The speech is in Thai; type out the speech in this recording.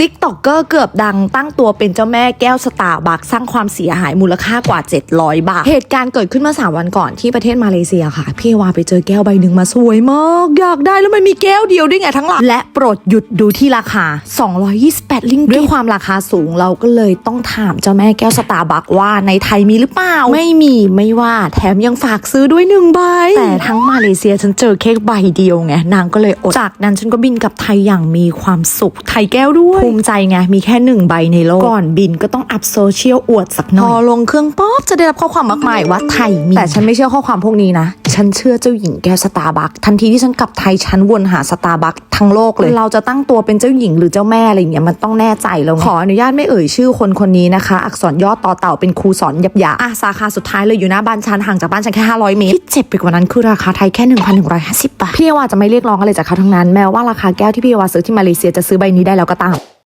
ติ๊กต็อกเกอร์เกือบดังตั้งตัวเป็นเจ้าแม่แก้วสตาร์บัคสร้างความเสียหายมูลค่ากว่า 700 บาท เหตุการณ์เกิดขึ้นเมื่อสามวันก่อนที่ประเทศมาเลเซียค่ะ พี่วาไปเจอแก้วใบหนึ่งมาสวยมาก อยากได้แล้วมันมีแก้วเดียวด้วยไงทั้งหลังและโปรดหยุดดูที่ราคา 228 ลิงกิตด้วยความราคาสูงเราก็เลยต้องถามเจ้าแม่แก้วสตาร์บัคว่าในไทยมีหรือเปล่า ไม่มีไม่ว่าแถมยังฝากซื้อด้วยหนึ่งใบแต่ทั้งมาเลเซียฉันเจอแค่ใบเดียวไงนางก็เลยอดจากนั้นฉันก็บินกลับไทยอย่างมีความสุขไทยแก้วด้วยภูมิใจไง มีแค่หนึ่งใบในโลก ก่อนบินก็ต้องอัพโซเชียลอวดสักหน่อย พอลงเครื่องป๊อบจะได้รับข้อความมากมายว่าไทยมี แต่ฉันไม่เชื่อข้อความพวกนี้นะ ฉันเชื่อเจ้าหญิงแก้วสตาร์บัคทันทีที่ฉันกลับไทยฉันวนหาสตาร์บัคทั้งโลกเลย เราจะตั้งตัวเป็นเจ้าหญิงหรือเจ้าแม่อะไรอย่างเงี้ยมันต้องแน่ใจแล้วไงขออนุญาตไม่เอ่ยชื่อคนคนนี้นะคะ อักษรย่อต่อเต่าเป็นครูสอนหยับยาอะสาขาสุดท้ายเลยอยู่หน้าบ้านฉันห่างจากบ้านฉันแค่500เมตรที่เจ็บไปกว่านั้นคือราคาไทยแค่1,150บาทพี่เอวาจะไม่เรียกร้องอะไรจากเขาทั้งนั้นแม้ว่าราคาแก้วที่พี่เอวาซื้อที่มาเลเซียจะซื้อใบนี้ได้แล้วก็ตาม